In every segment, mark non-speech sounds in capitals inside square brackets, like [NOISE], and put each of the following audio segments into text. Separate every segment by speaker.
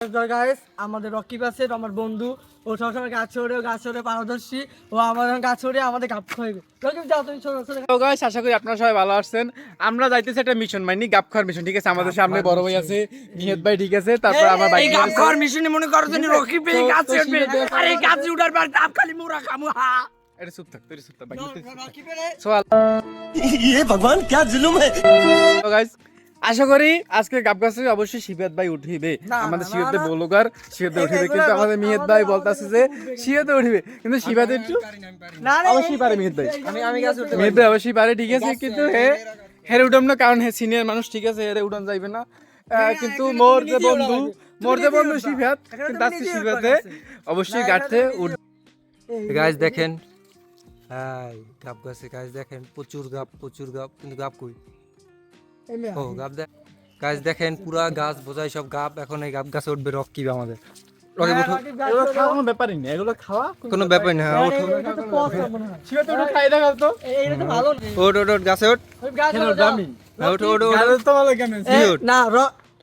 Speaker 1: Guys আমাদের রকিব আছে আমার বন্ধু ও সবসময় গাছ চড়ে ও গাছ চড়ে পারদর্শী ও আমাদের গাছ চড়ে আমাদের গাপ খাইবে রকিব যাও তুমি ছোট ছোট
Speaker 2: তো গাইস আশা করি আপনারা সবাই ভালো আসছেন আমরা যাইতেছি একটা মিশন মাইনি গাপ খাওয়ার মিশন ঠিক আছে আমাদের সামনে বড় ভাই আছে নিয়ত ভাই ঠিক আছে তারপর আমার ভাই
Speaker 3: এই গাছ খাওয়ার মিশনে মনে করো তুমি রকিব এই গাছে উঠবে আর এই গাছে উঠার পর ডাব খালি মোরা খামু হা
Speaker 2: এটা চুপ থাক তুই চুপ থাক বাকি
Speaker 1: রকিবের
Speaker 2: সোয়াল [LAUGHS]
Speaker 4: ये भगवान क्या जुलुम है
Speaker 2: তো গাইস আশা করি আজকে গাব গাছে অবশ্যই শিবেদ ভাই উঠিবে। আমাদের শিবেদ। ব্লগার শিবেদ উঠিবে কিন্তু আমাদের মিহিত ভাই বলতাছে যে শিবেদ উঠিবে। কিন্তু শিবেদ একটু
Speaker 1: না না।
Speaker 2: অবশ্যই পারে মিহিত ভাই।
Speaker 1: আমি আমি গাছ উঠতে
Speaker 2: মিহিত ভাই অবশ্যই পারে ঠিক আছে কিন্তু হে হেরে উঠাম না কারণ হে সিনিয়র মানুষ ঠিক আছে হেরে উঠান যাইবে না। কিন্তু মোর যে বন্ধু মোর যে বন্ধু শিবেদ কিন্তু আজকে শিবেদে অবশ্যই গাঠতে উঠ
Speaker 3: গাছ দেখেন। হাই গাব গাছে গাছ দেখেন প্রচুর গাব প্রচুর গাব কিন্তু গাব কই? ও গাব দেখ গাছ দেখেন পুরা গাছ বোঝাই সব গাব এখন এই গাব গাছে উঠবে আমাদের।
Speaker 2: কোনো ব্যাপারই এগুলো খাওয়া
Speaker 3: কোনো ব্যাপার না ওঠো।
Speaker 2: খাই দেখাও তো?
Speaker 3: গাছ ওঠো। ওঠো ওঠো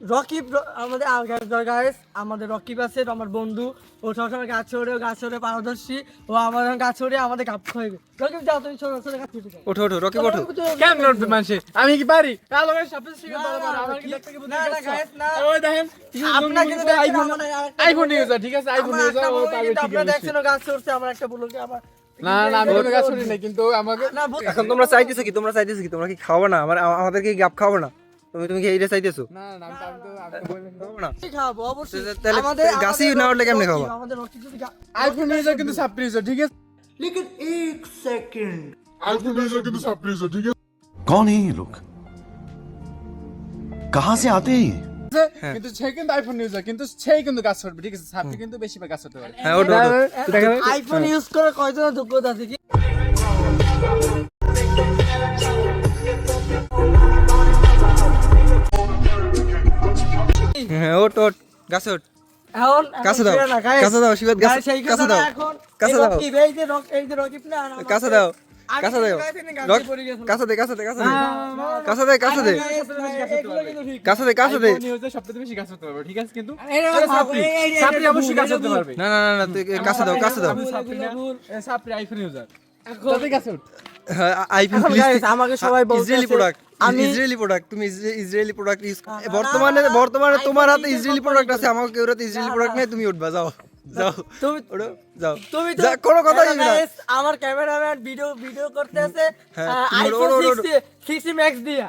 Speaker 1: রকিব আমাদের গাইস আমাদের রকিব আছে আমার বন্ধু। ও সবসময় গাছ ও গাছ চড়ে পারদর্শী। ও আমাদের গাছ চড়ে আমাদের গাপ খাইবে রকিব যাও তুমি ছোট ছোট গাছ যাও।
Speaker 3: ওঠো ওঠো রকিব ওঠো।
Speaker 2: কেন উঠবে মানুষে আমি কি পারি? কালো গায়ে সাপে শিখে
Speaker 1: না,
Speaker 2: ভালো
Speaker 1: না,
Speaker 2: আমার
Speaker 1: না,
Speaker 2: কি দেখতে কি
Speaker 1: না, না, guys, না।
Speaker 2: ওই দেখেন
Speaker 1: আপনাকে তো দেখছি,
Speaker 2: আইফোন আইফোন। ইউজার ঠিক আছে? আইফোন ইউজার ও
Speaker 1: কিন্তু
Speaker 2: ঠিক
Speaker 1: আপনারা
Speaker 2: আছে
Speaker 1: দেখছেন গাছ চড়ছে আমার একটা বলুন কি আমার
Speaker 2: না না আমি কোনো গাছ। শুনি নাই কিন্তু আমাকে
Speaker 3: এখন তোমরা চাইতেছো কি? তোমরা চাইতেছো কি? তোমরা কি খাওয়াবে না? আমার আমাদেরকে গাপ খাওয়াবে না? তুমি তুমি কি এইটা চাইতেছো
Speaker 2: না না আমি তো আমি তো আমি তো বলি
Speaker 3: খাওয়াবে না
Speaker 1: কি খাওয়াবো অবশ্যই
Speaker 3: তাহলে- তাহলে
Speaker 1: আমাদের
Speaker 3: গাছই
Speaker 1: আমাদের
Speaker 3: না উঠলে কেমনে
Speaker 1: রকিব,
Speaker 3: খাওয়া?
Speaker 1: আমাদের রকিব যদি গা-
Speaker 2: আইফোন ইউজার কিন্তু সাপ্রি ইউজার ঠিক আছে
Speaker 4: कौन है ये लोग कहाँ से आते हैं ये
Speaker 2: কিন্তু সে কিন্তু আইফোন ইউজার কিন্তু সেই কিন্তু গাছ করবে ঠিক আছে সাপ্রি কিন্তু বেশি গাছ করতে পারে
Speaker 3: হ্যাঁ ওঠো ওঠো
Speaker 2: দেখা যাবে?
Speaker 1: আইফোন ইউজ করে কয়জনের যোগ্যতা আছে কি
Speaker 3: হ্যাঁ ওঠ ওঠ গাছে ওঠ।
Speaker 1: এখন
Speaker 3: কাছে দাও। কাছে দাও শিবাদ গাছে কাছে দাও
Speaker 1: না,
Speaker 3: কাছে দাও।
Speaker 1: এই যে রক- এই যে রকিব না,
Speaker 3: কাছে দাও কাছে। কাছে দে কাছে দে কাছে দে। কাছে দে কাছে কাছে কাছে
Speaker 2: বেশি পারবে ঠিক আছে? কিন্তু অবশ্যই। পারবে।
Speaker 3: না না না কাছে দাও কাছে দাও।
Speaker 2: IPhone user.
Speaker 3: হ্যাঁ, আইফোন
Speaker 1: আমাকে সবাই
Speaker 3: ইসরায়েলি প্রোডাক্ট
Speaker 1: আমি-
Speaker 3: ইসরায়েলি প্রোডাক্ট তুমি ইসরা- ইসরায়েলি প্রোডাক্ট ইউজ বর্তমানে বর্তমানে তোমার হাতে ইসরায়েলি প্রোডাক্ট আছে আমার কেউ হাতে ইসরায়েলি প্রোডাক্ট নেই তুমি উঠবা যাও যাও
Speaker 1: তুমি
Speaker 3: যাও।
Speaker 1: তুমি
Speaker 3: কোনো
Speaker 1: কথা
Speaker 3: না।
Speaker 1: আমার ক্যামেরাম্যান ভিডিও ভিডিও করতে আছে আইফোন
Speaker 3: ওড়ো, ওড়ো,
Speaker 1: 60 60 ম্যাক্স দিয়া।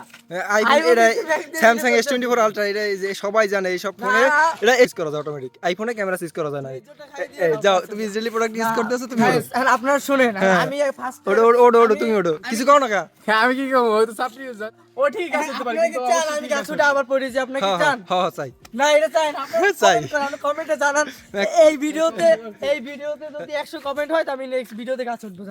Speaker 3: আইফোন এটা
Speaker 1: 60 Max দিয়ে Samsung
Speaker 3: S twenty four ultra এটা যে সবাই জানে এই সব ফোনে এটা ইউজ করা যায় অটোমেটিক আইফোনে ক্যামেরা ইউজ করা যায় না। যাও তুমি ইসরায়েলি প্রোডাক্ট ইউজ করতেছো তুমি ওঠো।
Speaker 1: আপনারা শুনেন
Speaker 3: হ্যাঁ।
Speaker 1: আমি ফার্স্ট
Speaker 3: ওঠো তুমি কিছু করো না কা।
Speaker 2: হ্যাঁ আমি কি করব? ও তো সাপ্রি ইউজার ও ঠিক আছে তো পারি
Speaker 1: কি
Speaker 2: কিন্তু
Speaker 1: আমি। গাছটা আবার কি
Speaker 3: হ্যাঁ
Speaker 1: চান?
Speaker 3: হ্যাঁ হ্যাঁ চাই।
Speaker 1: না এটা চাই না
Speaker 3: চাই।
Speaker 1: কমেন্টে জানান। এই ভিডিওতে এই ভিডিওতে যদি একশো কমেন্ট হয় তো আমি নেক্সট ভিডিওতে গাছ উঠবো।